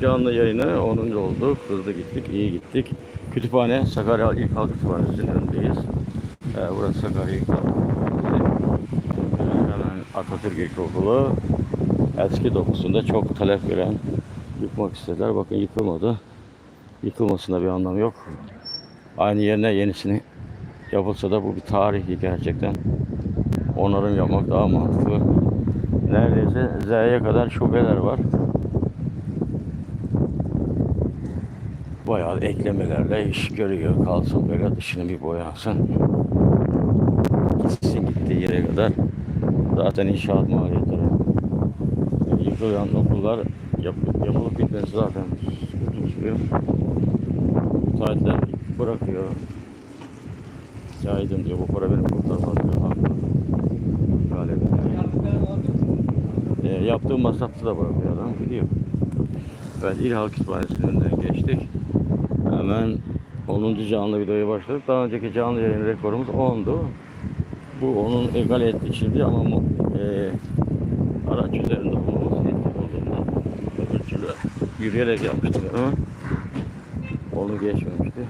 Canlı yayını 10. oldu. Hızlı gittik, iyi gittik. Kütüphane, Sakarya İlk Halk Kütüphanesi'nin önündeyiz. Ee, burası Sakarya İlk Halk Kütüphanesi. Ee, hemen Atatürk İlkokulu. Eski dokusunda çok talep gören yıkmak istediler. Bakın yıkılmadı. Yıkılmasında bir anlam yok. Aynı yerine yenisini yapılsa da bu bir tarihi gerçekten. Onarım yapmak daha mantıklı. Neredeyse Z'ye kadar şubeler var. Bayağı eklemelerle iş görüyor. Kalsın böyle dışını bir boyansın. Gitsin gittiği yere kadar. Zaten inşaat maliyetleri. Yıkılan okullar yap, yapılıp bitmesi zaten uzun sürüyor. Müteahhitler bırakıyor. Cahidim diyor bu para benim kurtarmaz diyor. Haklı. Galiba. E, yaptığı masrafı da bırakıyor adam gidiyor. Evet İl Halk önünden geçtik. Hemen 10. canlı videoya başladık. Daha önceki canlı yayın rekorumuz 10'du. Bu onun egal etti şimdi ama e, araç üzerinde olmamız olduğundan öbür türlü yürüyerek yapmıştım ama onu geçmemişti.